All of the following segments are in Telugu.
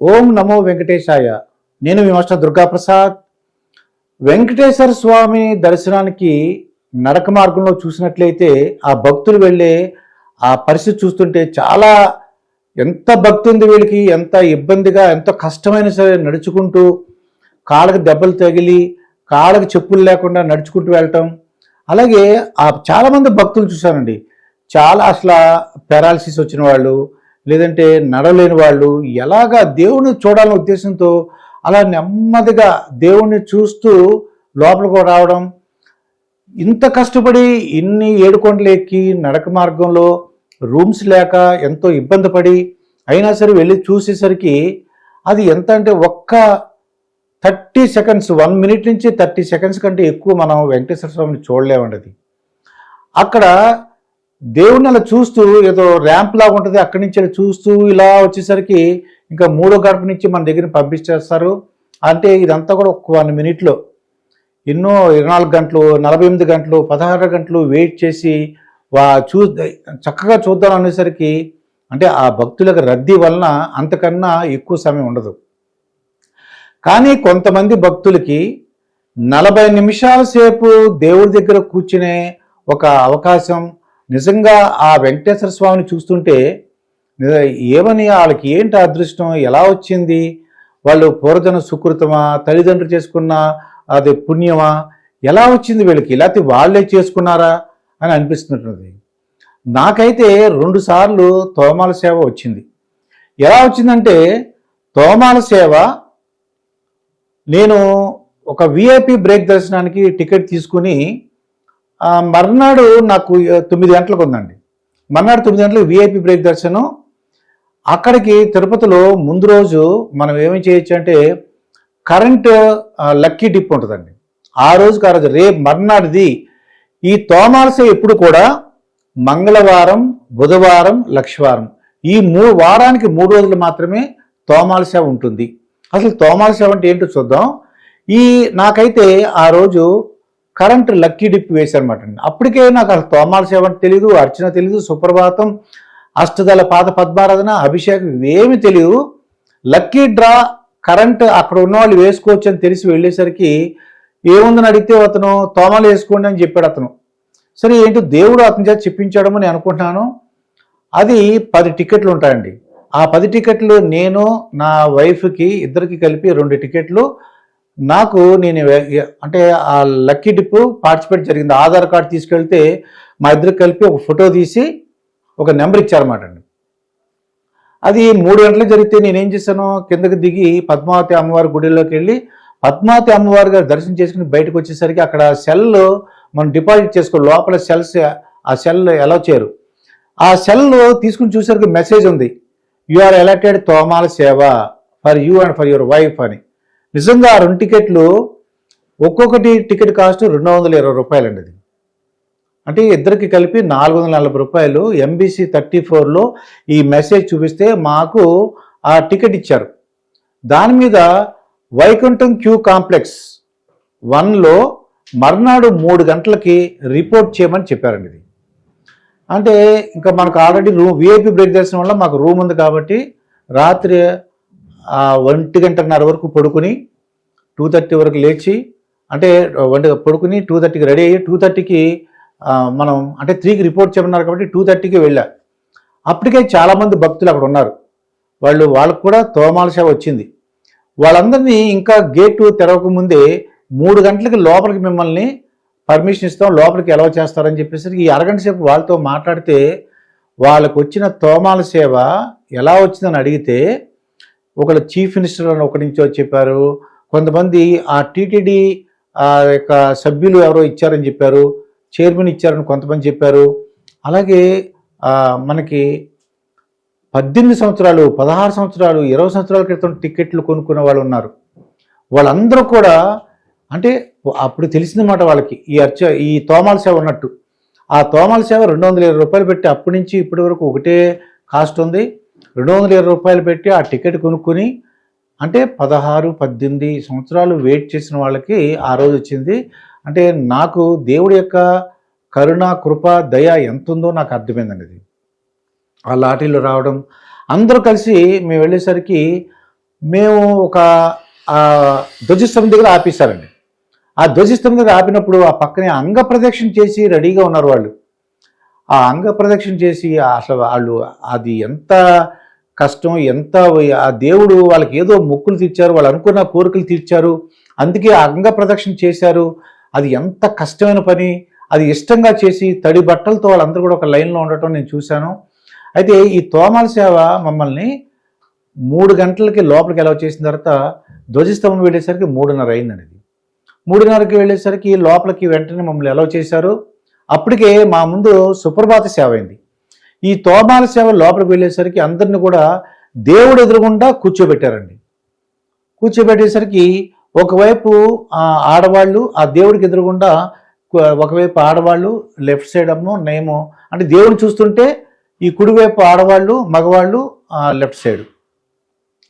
ఓం నమో వెంకటేశాయ. నేను మీ మాస్టర్ దుర్గాప్రసాద్. వెంకటేశ్వర స్వామి దర్శనానికి నడక మార్గంలో చూసినట్లయితే ఆ భక్తులు వెళ్ళే ఆ పరిస్థితి చూస్తుంటే చాలా ఎంత భక్తి ఉంది వీళ్ళకి ఎంత ఇబ్బందిగా ఎంత కష్టమైన సరే నడుచుకుంటూ కాళ్ళకి దెబ్బలు తగిలి కాళ్ళకి చెప్పులు లేకుండా నడుచుకుంటూ వెళ్ళటం. అలాగే ఆ చాలామంది భక్తులు చూశానండి. చాలా అసలు పెరాలసిస్ వచ్చిన వాళ్ళు లేదంటే నడలేని వాళ్ళు ఎలాగా దేవుణ్ణి చూడాలనే ఉద్దేశంతో అలా నెమ్మదిగా దేవుణ్ణి చూస్తూ లోపలికి రావడం ఇంత కష్టపడి ఇన్ని ఏడుకొండలు ఎక్కి నడక మార్గంలో రూమ్స్ లేక ఎంతో ఇబ్బంది పడి అయినా సరే వెళ్ళి చూసేసరికి అది ఎంత అంటే ఒక్క థర్టీ సెకండ్స్ వన్ మినిట్ నుంచి థర్టీ సెకండ్స్ కంటే ఎక్కువ మనం వెంకటేశ్వర స్వామిని చూడలేమండి అది. అక్కడ దేవుడిని అలా చూస్తూ ఏదో ర్యాంప్ లాగా ఉంటుంది అక్కడి నుంచి అలా చూస్తూ ఇలా వచ్చేసరికి ఇంకా మూడో గడప నుంచి మన దగ్గర పంపించేస్తారు. అంటే ఇదంతా కూడా ఒక వన్ మినిట్లో. ఎన్నో ఇరవై నాలుగు గంటలు నలభై ఎనిమిది గంటలు పదహారు గంటలు వెయిట్ చేసి వా చూ చక్కగా చూద్దాం అనేసరికి అంటే ఆ భక్తులకు రద్దీ వలన అంతకన్నా ఎక్కువ సమయం ఉండదు. కానీ కొంతమంది భక్తులకి నలభై నిమిషాల సేపు దేవుడి దగ్గర కూర్చునే ఒక అవకాశం నిజంగా ఆ వెంకటేశ్వర స్వామిని చూస్తుంటే ఏమని వాళ్ళకి ఏంటి అదృష్టం? ఎలా వచ్చింది? వాళ్ళు పూర్వజన సుకృతమా? తల్లిదండ్రులు చేసుకున్న అది పుణ్యమా? ఎలా వచ్చింది వీళ్ళకి? లేకపోతే వాళ్ళే చేసుకున్నారా? అని అనిపిస్తుంటుంది నాకైతే రెండు సార్లు తోమాల సేవ వచ్చింది. ఎలా వచ్చిందంటే తోమాల సేవ నేను ఒక విఐపి బ్రేక్ దర్శనానికి టికెట్ తీసుకుని మర్నాడు నాకు తొమ్మిది గంటలకు ఉందండి. మర్నాడు తొమ్మిది గంటలకు విఐపి బ్రేక్ దర్శనం. అక్కడికి తిరుపతిలో ముందు రోజు మనం ఏమి చేయొచ్చు అంటే కరెంట్ లక్కీ డిప్ ఉంటుందండి. ఆ రోజుకి ఆ రోజు రేపు మర్నాడుది ఈ తోమాలస ఎప్పుడు కూడా మంగళవారం బుధవారం లక్షవారం. ఈ మూడు వారానికి మూడు రోజులు మాత్రమే తోమాలస ఉంటుంది. అసలు తోమాలస అంటే ఏంటో చూద్దాం. ఈ నాకైతే ఆ రోజు కరెంట్ లక్కీ డిప్ వేశారనమాట అప్పటికే నాకు అసలు తోమాల సేవ తెలియదు అర్చన తెలియదు సుప్రభాతం అష్టదళ పాద పద్మారాధన అభిషేకం ఇవేమి తెలియదు లక్కీ డ్రా కరెంట్ అక్కడ ఉన్నవాళ్ళు వేసుకోవచ్చు అని తెలిసి వెళ్ళేసరికి ఏముందని అడిగితే అతను తోమాలు వేసుకోండి అని చెప్పాడు అతను. సరే ఏంటో దేవుడు అతని చేత చెప్పించడమని నేను అనుకుంటున్నాను. అది పది టికెట్లు ఉంటాయండి. ఆ పది టికెట్లు నేను నా వైఫ్కి ఇద్దరికి కలిపి రెండు టికెట్లు. నాకు నేను అంటే ఆ లక్కీ డిప్ పార్టిసిపేట్ జరిగింది. ఆధార్ కార్డు తీసుకెళ్తే మా ఇద్దరికి కలిపి ఒక ఫోటో తీసి ఒక నెంబర్ ఇచ్చారన్నమాట అండి. అది మూడు గంటలు జరిగితే నేనేం చేశాను? కిందకి దిగి పద్మావతి అమ్మవారి గుడిలోకి వెళ్ళి పద్మావతి అమ్మవారి గారు దర్శనం చేసుకుని బయటకు వచ్చేసరికి అక్కడ సెల్ మనం డిపాజిట్ చేసుకో లోపల సెల్స్ ఆ సెల్ ఎలా చేయరు. ఆ సెల్ తీసుకుని చూసరికి మెసేజ్ ఉంది. యు ఆర్ ఎలక్టెడ్ తోమాల సేవ. For you and for your wife అని. నిజంగా ఆ రెండు టికెట్లు ఒక్కొక్కటి టికెట్ కాస్ట్ రెండు వందల ఇరవై రూపాయలు అండి అది. అంటే ఇద్దరికి కలిపి నాలుగు వందల నలభై రూపాయలు ఎంబీసీ థర్టీ ఫోర్లో ఈ మెసేజ్ చూపిస్తే మాకు ఆ టికెట్ ఇచ్చారు. దాని మీద వైకుంఠం క్యూ కాంప్లెక్స్ వన్లో మర్నాడు మూడు గంటలకి రిపోర్ట్ చేయమని చెప్పారండి ఇది. అంటే ఇంకా మనకు ఆల్రెడీ రూమ్ విఐపి బ్రేక్ దర్శనం వల్ల మాకు రూమ్ ఉంది కాబట్టి రాత్రి ఒంటి గంటన్నర వరకు పడుకుని టూ థర్టీ వరకు లేచి అంటే ఒంటి పడుకుని టూ థర్టీకి రెడీ అయ్యి టూ థర్టీకి మనం అంటే త్రీకి రిపోర్ట్ చేయమన్నారు కాబట్టి టూ థర్టీకి వెళ్ళా. అప్పటికే చాలామంది భక్తులు అక్కడ ఉన్నారు. వాళ్ళు వాళ్ళకు కూడా తోమాల సేవ వచ్చింది. వాళ్ళందరినీ ఇంకా గేటు తెరవక ముందే మూడు గంటలకి లోపలికి మిమ్మల్ని పర్మిషన్ ఇస్తాం లోపలికి ఎలా చేస్తారని చెప్పేసరికి ఈ అరగంట సేపు వాళ్ళతో మాట్లాడితే వాళ్ళకు వచ్చిన తోమాల సేవ ఎలా వచ్చిందని అడిగితే ఒకళ్ళు చీఫ్ మినిస్టర్ అని ఒకటి నుంచి చెప్పారు. కొంతమంది ఆ టీటీడీ ఆ యొక్క సభ్యులు ఎవరో ఇచ్చారని చెప్పారు. చైర్మన్ ఇచ్చారని కొంతమంది చెప్పారు. అలాగే మనకి పద్దెనిమిది సంవత్సరాలు పదహారు సంవత్సరాలు ఇరవై సంవత్సరాల క్రితం టికెట్లు కొనుక్కునే వాళ్ళు ఉన్నారు. వాళ్ళందరూ కూడా అంటే అప్పుడు తెలిసిందన్నమాట వాళ్ళకి ఈ అర్చ ఈ తోమాల సేవ ఉన్నట్టు. ఆ తోమాల సేవ రెండు వందల ఇరవై రూపాయలు పెట్టి అప్పటి నుంచి ఇప్పటి వరకు ఒకటే కాస్ట్ ఉంది. రెండు వందల ఇరవై రూపాయలు పెట్టి ఆ టికెట్ కొనుక్కొని అంటే పదహారు పద్దెనిమిది సంవత్సరాలు వెయిట్ చేసిన వాళ్ళకి ఆ రోజు వచ్చింది. అంటే నాకు దేవుడి యొక్క కరుణ కృప దయ ఎంత ఉందో నాకు అర్థమైందండి ఇది ఆ లాటరీలో రావడం. అందరూ కలిసి మేము వెళ్ళేసరికి మేము ఒక ధ్వజస్తంభం దగ్గర ఆపేశారండి. ఆ ధ్వజస్తంభం దగ్గర ఆపినప్పుడు ఆ పక్కనే అంగ ప్రదక్షిణ చేసి రెడీగా ఉన్నారు వాళ్ళు. ఆ అంగ ప్రదక్షిణ చేసి అసలు వాళ్ళు అది ఎంత కష్టం ఎంత ఆ దేవుడు వాళ్ళకి ఏదో మొక్కులు తీర్చారు వాళ్ళు అనుకున్న కోరికలు తీర్చారు అందుకే ఆ అంగ ప్రదక్షిణ చేశారు. అది ఎంత కష్టమైన పని. అది ఇష్టంగా చేసి తడి బట్టలతో వాళ్ళందరూ కూడా ఒక లైన్లో ఉండటం నేను చూశాను. అయితే ఈ తోమాల సేవ మమ్మల్ని మూడు గంటలకి లోపలికి ఎలా చేసిన తర్వాత ధ్వజస్తంభం వెళ్ళేసరికి మూడున్నర అయిందండి మూడున్నరకి వెళ్ళేసరికి లోపలికి వెంటనే మమ్మల్ని ఎలా చేశారు. అప్పటికే మా ముందు సుప్రభాత సేవ అయింది. ఈ తోమాల సేవ లోపలికి వెళ్ళేసరికి అందరిని కూడా దేవుడు ఎదురుగుండా కూర్చోబెట్టారండి. కూర్చోబెట్టేసరికి ఒకవైపు ఆడవాళ్ళు ఆ దేవుడికి ఎదురుగుండా ఒకవైపు ఆడవాళ్ళు లెఫ్ట్ సైడ్ అమ్మో నేమో అంటే దేవుడు చూస్తుంటే ఈ కుడివైపు ఆడవాళ్ళు మగవాళ్ళు లెఫ్ట్ సైడ్.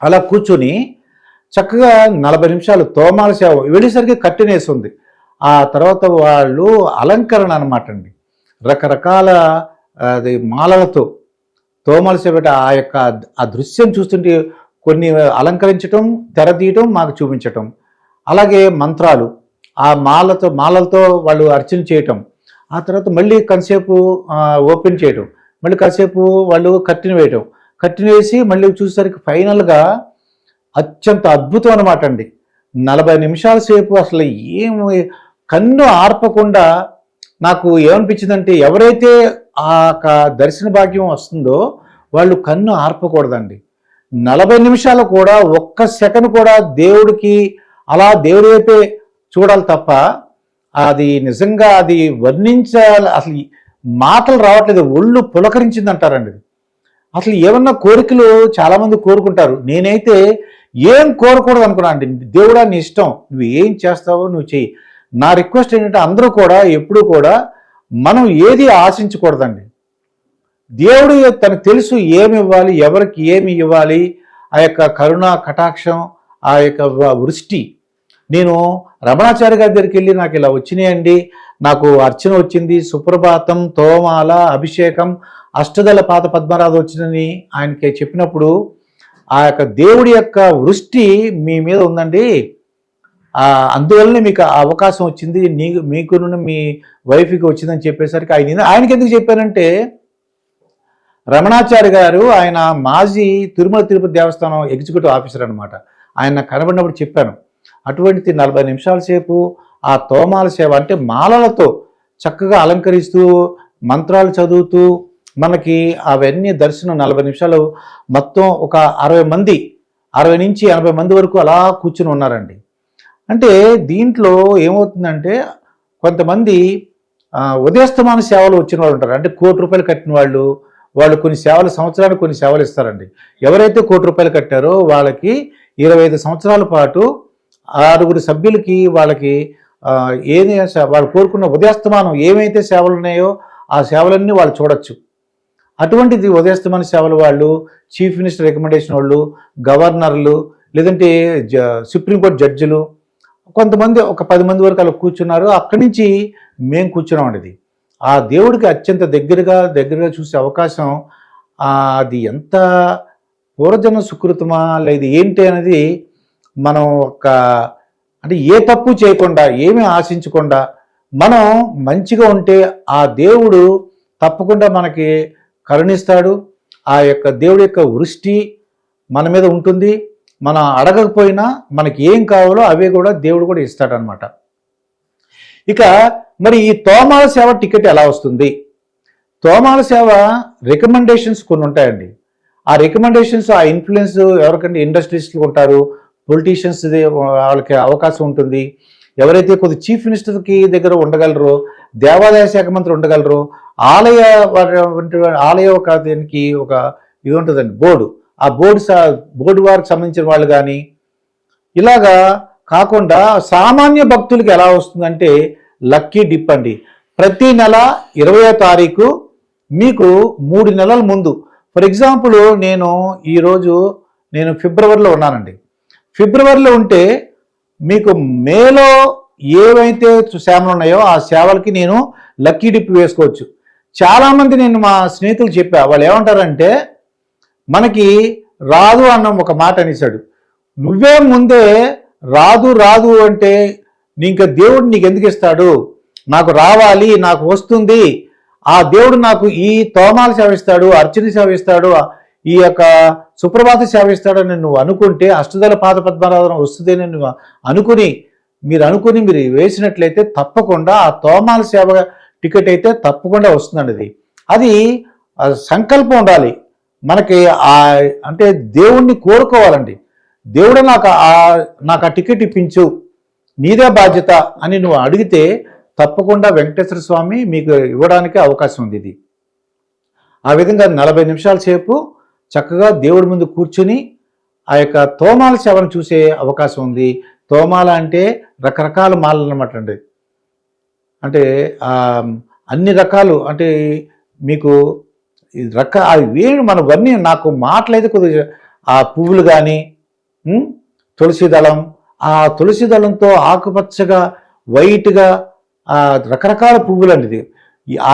అలా కూర్చొని చక్కగా నలభై నిమిషాలు తోమాల సేవ వెళ్ళేసరికి కట్టినేసి ఉంది. ఆ తర్వాత వాళ్ళు అలంకరణ అనమాట అండి. రకరకాల అది మాలలతో తోమాల సేవ ఆ యొక్క ఆ దృశ్యం చూస్తుంటే కొన్ని అలంకరించటం తెరదీయటం మాకు చూపించటం. అలాగే మంత్రాలు ఆ మాలతో మాలలతో వాళ్ళు అర్చన చేయటం. ఆ తర్వాత మళ్ళీ కొంతసేపు ఓపెన్ చేయటం. మళ్ళీ కాసేపు వాళ్ళు కట్టిన వేయటం. కట్టిన వేసి మళ్ళీ చూసేసరికి ఫైనల్గా అత్యంత అద్భుతం అనమాట అండి. నలభై నిమిషాల సేపు అసలు ఏం కన్ను ఆర్పకుండా నాకు ఏమనిపించిందంటే ఎవరైతే ఆ యొక్క దర్శన భాగ్యం వస్తుందో వాళ్ళు కన్ను ఆర్పకూడదండి. నలభై నిమిషాలు కూడా ఒక్క సెకండ్ కూడా దేవుడికి అలా దేవుడి వైపే చూడాలి తప్ప అది నిజంగా అది వర్ణించాలి అసలు మాటలు రావట్లేదు ఒళ్ళు పులకరించింది అంటారండి అసలు ఏమన్నా కోరికలు చాలామంది కోరుకుంటారు. నేనైతే ఏం కోరకూడదు అనుకున్నా అండి దేవుడా నీ ఇష్టం నువ్వు ఏం చేస్తావో నువ్వు చెయ్యి. నా రిక్వెస్ట్ ఏంటంటే అందరూ కూడా ఎప్పుడూ కూడా మనం ఏది ఆశించకూడదండి. దేవుడు తనకు తెలుసు ఏమి ఇవ్వాలి ఎవరికి ఏమి ఇవ్వాలి ఆ యొక్క కరుణ కటాక్షం ఆ యొక్క వృష్టి. నేను రమణాచార్య గారి దగ్గరికి వెళ్ళి నాకు ఇలా వచ్చినాయండి. నాకు అర్చన వచ్చింది సుప్రభాతం తోమాల అభిషేకం అష్టదళ పాత పద్మరాధ వచ్చిందని ఆయనకి చెప్పినప్పుడు ఆ యొక్క దేవుడి యొక్క వృష్టి మీ మీద ఉందండి. అందువల్లనే మీకు ఆ అవకాశం వచ్చింది నీ మీకు మీ వైఫ్కి వచ్చిందని చెప్పేసరికి ఆయన ఆయనకి ఎందుకు చెప్పారంటే రమణాచారి గారు ఆయన మాజీ తిరుమల తిరుపతి దేవస్థానం ఎగ్జిక్యూటివ్ ఆఫీసర్ అనమాట ఆయన కనబడినప్పుడు చెప్పాను అటువంటి నలభై నిమిషాల సేపు ఆ తోమాల సేవ అంటే మాలలతో చక్కగా అలంకరిస్తూ మంత్రాలు చదువుతూ మనకి అవన్నీ దర్శనం నలభై నిమిషాలు మొత్తం ఒక అరవై మంది అరవై నుంచి ఎనభై మంది వరకు అలా కూర్చుని ఉన్నారండి. అంటే దీంట్లో ఏమవుతుందంటే కొంతమంది ఉదయస్తమాన సేవలు వచ్చిన వాళ్ళు ఉంటారు. అంటే కోటి రూపాయలు కట్టిన వాళ్ళు వాళ్ళు కొన్ని సేవలు సంవత్సరానికి కొన్ని సేవలు ఇస్తారండి. ఎవరైతే కోటి రూపాయలు కట్టారో వాళ్ళకి ఇరవై ఐదు సంవత్సరాల పాటు ఆరుగురు సభ్యులకి వాళ్ళకి ఏది వాళ్ళు కోరుకున్న ఉదయస్తమానం ఏమైతే సేవలు ఉన్నాయో ఆ సేవలన్నీ వాళ్ళు చూడొచ్చు. అటువంటిది ఉదయస్తమాన సేవలు వాళ్ళు చీఫ్ మినిస్టర్ రికమెండేషన్ వాళ్ళు గవర్నర్లు లేదంటే జ సుప్రీంకోర్టు జడ్జిలు కొంతమంది ఒక పది మంది వరకు అలా కూర్చున్నారు. అక్కడి నుంచి మేము కూర్చున్నామండి అనేది ఆ దేవుడికి అత్యంత దగ్గరగా దగ్గరగా చూసే అవకాశం అది ఎంత పూర్వజన సుకృతమా లేదు ఏంటి అనేది మనం ఒక అంటే ఏ తప్పు చేయకుండా ఏమీ ఆశించకుండా మనం మంచిగా ఉంటే ఆ దేవుడు తప్పకుండా మనకి కరుణిస్తాడు. ఆ యొక్క దేవుడి యొక్క వృష్టి మన మీద ఉంటుంది. మనం అడగకపోయినా మనకి ఏం కావాలో అవే కూడా దేవుడు కూడా ఇస్తాడనమాట. ఇక మరి ఈ తోమాల సేవ టికెట్ ఎలా వస్తుంది? తోమాల సేవ రికమెండేషన్స్ కొన్ని ఉంటాయండి. ఆ రికమెండేషన్స్ ఆ ఇన్ఫ్లుయెన్స్ ఎవరికంటే ఇండస్ట్రీస్కి ఉంటారు పొలిటీషియన్స్ వాళ్ళకి అవకాశం ఉంటుంది. ఎవరైతే కొద్ది చీఫ్ మినిస్టర్కి దగ్గర ఉండగలరో దేవాదాయ శాఖ మంత్రి ఉండగలరో ఆలయ వంటి ఆలయ ఒక దీనికి ఒక ఇది ఉంటుందండి బోర్డు. ఆ బోర్డు బోర్డు వారికి సంబంధించిన వాళ్ళు కానీ ఇలాగా కాకుండా సామాన్య భక్తులకి ఎలా వస్తుందంటే లక్కీ డిప్ అండి. ప్రతి నెల ఇరవయో తారీఖు మీకు మూడు నెలల ముందు. ఫర్ ఎగ్జాంపుల్ నేను ఈరోజు నేను ఫిబ్రవరిలో ఉన్నానండి. ఫిబ్రవరిలో ఉంటే మీకు మేలో ఏవైతే సేవలు ఉన్నాయో ఆ సేవలకి నేను లక్కీ డిప్ వేసుకోవచ్చు. చాలామంది నేను మా స్నేహితులు చెప్పా వాళ్ళు ఏమంటారంటే మనకి రాదు అన్న ఒక మాట అనేసాడు నువ్వే ముందే రాదు రాదు అంటే ఇంకా దేవుడు నీకు ఎందుకు ఇస్తాడు? నాకు రావాలి నాకు వస్తుంది. ఆ దేవుడు నాకు ఈ తోమాలు సేవిస్తాడు అర్చన సేవిస్తాడు ఈ యొక్క సుప్రభాత సేవిస్తాడని నువ్వు అనుకుంటే అష్టదల పాద పద్మనాభం వస్తుందని నువ్వు అనుకుని మీరు అనుకుని మీరు వేసినట్లయితే తప్పకుండా ఆ తోమాల సేవ టికెట్ అయితే తప్పకుండా వస్తుందండి అది అది సంకల్పం ఉండాలి. మనకి ఆ అంటే దేవుణ్ణి కోరుకోవాలండి. దేవుడు నాకు ఆ నాకు ఆ టికెట్ ఇప్పించు. నీదే బాధ్యత అని నువ్వు అడిగితే తప్పకుండా వెంకటేశ్వర స్వామి మీకు ఇవ్వడానికి అవకాశం ఉంది ఇది. ఆ విధంగా నలభై నిమిషాల సేపు చక్కగా దేవుడి ముందు కూర్చుని ఆ యొక్క తోమాల సేవను చూసే అవకాశం ఉంది. తోమాల అంటే రకరకాల మాలలు అనమాట అండి. అంటే అన్ని రకాలు అంటే మీకు రక వేణు మనవన్నీ నాకు మాటలైతే కొద్దిగా ఆ పువ్వులు కానీ తులసి దళం ఆ తులసి దళంతో ఆకుపచ్చగా వైట్గా రకరకాల పువ్వులు అండి ఇది ఆ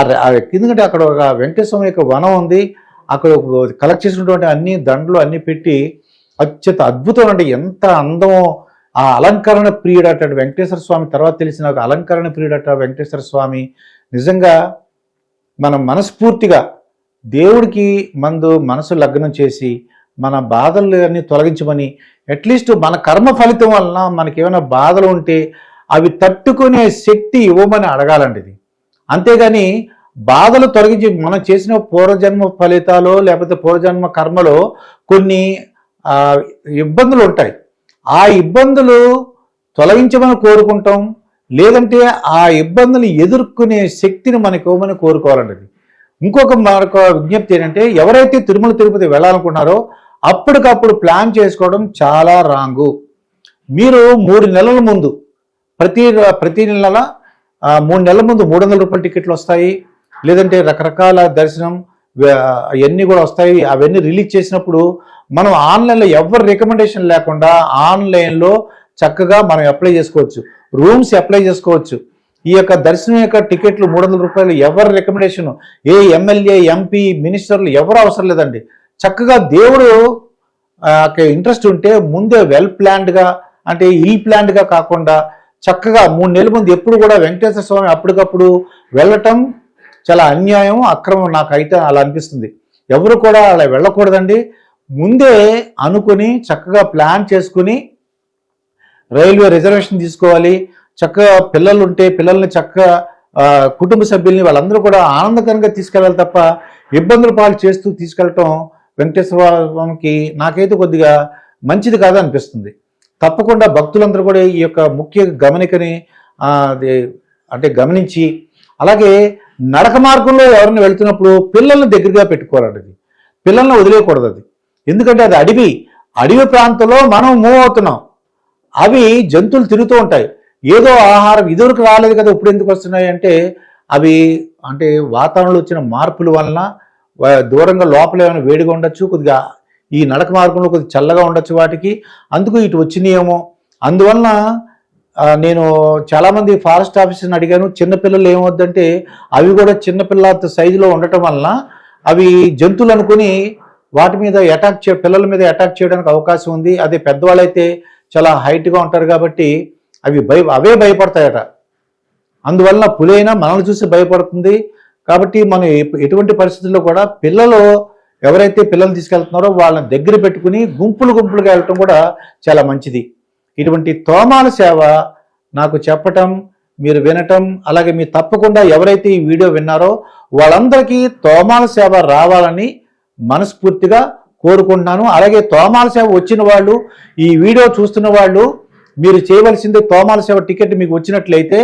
ఎందుకంటే అక్కడ ఒక వెంకటేశ్వరం యొక్క వనం ఉంది. అక్కడ ఒక కలెక్ట్ చేసినటువంటి అన్ని దండలు అన్ని పెట్టి అత్యంత అద్భుతం అంటే ఎంత అందమో ఆ అలంకరణ ప్రియుడట వెంకటేశ్వర స్వామి. తర్వాత తెలిసిన ఒక అలంకరణ ప్రియుడట వెంకటేశ్వర స్వామి. నిజంగా మనం మనస్ఫూర్తిగా దేవుడికి మందు మనసు లగ్నం చేసి మన బాధలు అన్నీ తొలగించమని అట్లీస్ట్ మన కర్మ ఫలితం వలన మనకి ఏమైనా బాధలు ఉంటే అవి తట్టుకునే శక్తి ఇవ్వమని అడగాలండి ఇది. అంతేగాని బాధలు తొలగించి మనం చేసిన పూర్వజన్మ ఫలితాలు లేకపోతే పూర్వజన్మ కర్మలో కొన్ని ఇబ్బందులు ఉంటాయి. ఆ ఇబ్బందులు తొలగించమని కోరుకుంటాం లేదంటే ఆ ఇబ్బందులు ఎదుర్కొనే శక్తిని మనకి ఇవ్వమని కోరుకోవాలండి ఇంకొక మరొక విజ్ఞప్తి ఏంటంటే ఎవరైతే తిరుమల తిరుపతి వెళ్ళాలనుకున్నారో అప్పటికప్పుడు ప్లాన్ చేసుకోవడం చాలా రాంగు. మీరు మూడు నెలల ముందు ప్రతి ప్రతి నెల మూడు నెలల ముందు మూడు వందల రూపాయల టికెట్లు వస్తాయి. లేదంటే రకరకాల దర్శనం అవన్నీ కూడా వస్తాయి. అవన్నీ రిలీజ్ చేసినప్పుడు మనం ఆన్లైన్లో ఎవరి రికమెండేషన్ లేకుండా ఆన్లైన్లో చక్కగా మనం అప్లై చేసుకోవచ్చు. రూమ్స్ అప్లై చేసుకోవచ్చు. ఈ యొక్క దర్శనం యొక్క టికెట్లు మూడు వందల రూపాయలు ఎవరి రికమెండేషన్ ఏ ఎమ్మెల్యే ఎంపీ మినిస్టర్లు ఎవరు అవసరం లేదండి. చక్కగా దేవుడు ఇంట్రెస్ట్ ఉంటే ముందే వెల్ ప్లాన్డ్గా అంటే ఇల్ ప్లాన్డ్గా కాకుండా చక్కగా మూడు నెలల ముందు ఎప్పుడు కూడా వెంకటేశ్వర స్వామి అప్పటికప్పుడు వెళ్ళటం చాలా అన్యాయం అక్రమం నాకైతే అలా అనిపిస్తుంది. ఎవరు కూడా అలా వెళ్ళకూడదండి. ముందే అనుకుని చక్కగా ప్లాన్ చేసుకుని రైల్వే రిజర్వేషన్ తీసుకోవాలి. చక్కగా పిల్లలు ఉంటే పిల్లల్ని చక్కగా కుటుంబ సభ్యుల్ని వాళ్ళందరూ కూడా ఆనందకరంగా తీసుకెళ్ళాలి తప్ప ఇబ్బందులు పాలు చేస్తూ తీసుకెళ్ళటం వెంకటేశ్వర స్వామికి నాకైతే కొద్దిగా మంచిది కాదు అనిపిస్తుంది. తప్పకుండా భక్తులందరూ కూడా ఈ యొక్క ముఖ్య గమనికని అది అంటే గమనించి అలాగే నడక మార్గంలో ఎవరిని వెళ్తున్నప్పుడు పిల్లల్ని దగ్గరగా పెట్టుకోవాలండి అది. పిల్లల్ని వదిలేయకూడదు అది. ఎందుకంటే అది అడవి. అడవి ప్రాంతంలో మనం మూవ్ అవుతున్నాం. అవి జంతువులు తిరుగుతూ ఉంటాయి. ఏదో ఆహారం ఇదివరకు రాలేదు కదా ఇప్పుడు ఎందుకు వస్తున్నాయి అంటే అవి అంటే వాతావరణంలో వచ్చిన మార్పుల వలన దూరంగా లోపల ఏమైనా వేడిగా ఉండొచ్చు కొద్దిగా ఈ నడక మార్గంలో కొద్దిగా చల్లగా ఉండొచ్చు వాటికి. అందుకు ఇటు వచ్చినాయేమో. అందువలన నేను చాలామంది ఫారెస్ట్ ఆఫీసర్ని అడిగాను చిన్నపిల్లలు ఏమవుద్దంటే అవి కూడా చిన్నపిల్ల సైజులో ఉండటం వలన అవి జంతువులు అనుకుని వాటి మీద అటాక్ చే పిల్లల మీద అటాక్ చేయడానికి అవకాశం ఉంది. అదే పెద్దవాళ్ళైతే చాలా హైట్గా ఉంటారు కాబట్టి అవి భయ అవే భయపడతాయట. అందువల్ల పులైనా మనల్ని చూసి భయపడుతుంది. కాబట్టి మనం ఎటువంటి పరిస్థితుల్లో కూడా పిల్లలు ఎవరైతే పిల్లల్ని తీసుకెళ్తున్నారో వాళ్ళని దగ్గర పెట్టుకుని గుంపులు గుంపులుగా వెళ్ళటం కూడా చాలా మంచిది. ఇటువంటి తోమాల సేవ నాకు చెప్పటం మీరు వినటం అలాగే మీరు తప్పకుండా ఎవరైతే ఈ వీడియో విన్నారో వాళ్ళందరికీ తోమాల సేవ రావాలని మనస్ఫూర్తిగా కోరుకుంటున్నాను. అలాగే తోమాల సేవ వచ్చిన వాళ్ళు ఈ వీడియో చూస్తున్న వాళ్ళు మీరు చేయవలసింది తోమాల సేవ టికెట్ మీకు వచ్చినట్లయితే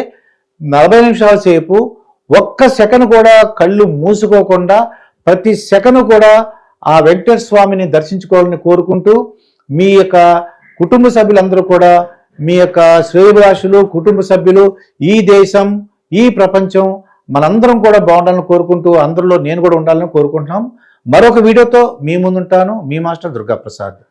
నలభై నిమిషాల సేపు ఒక్క సెకండ్ కూడా కళ్ళు మూసుకోకుండా ప్రతి సెకండ్ కూడా ఆ వెంకటేశ్వర స్వామిని దర్శించుకోవాలని కోరుకుంటూ మీ యొక్క కుటుంబ సభ్యులందరూ కూడా మీ యొక్క శ్రేయభిలాషులు కుటుంబ సభ్యులు ఈ దేశం ఈ ప్రపంచం మనందరం కూడా బాగుండాలని కోరుకుంటూ అందరిలో నేను కూడా ఉండాలని కోరుకుంటున్నాం. మరొక వీడియోతో మీ ముందుంటాను. మీ మాస్టర్ దుర్గాప్రసాద్.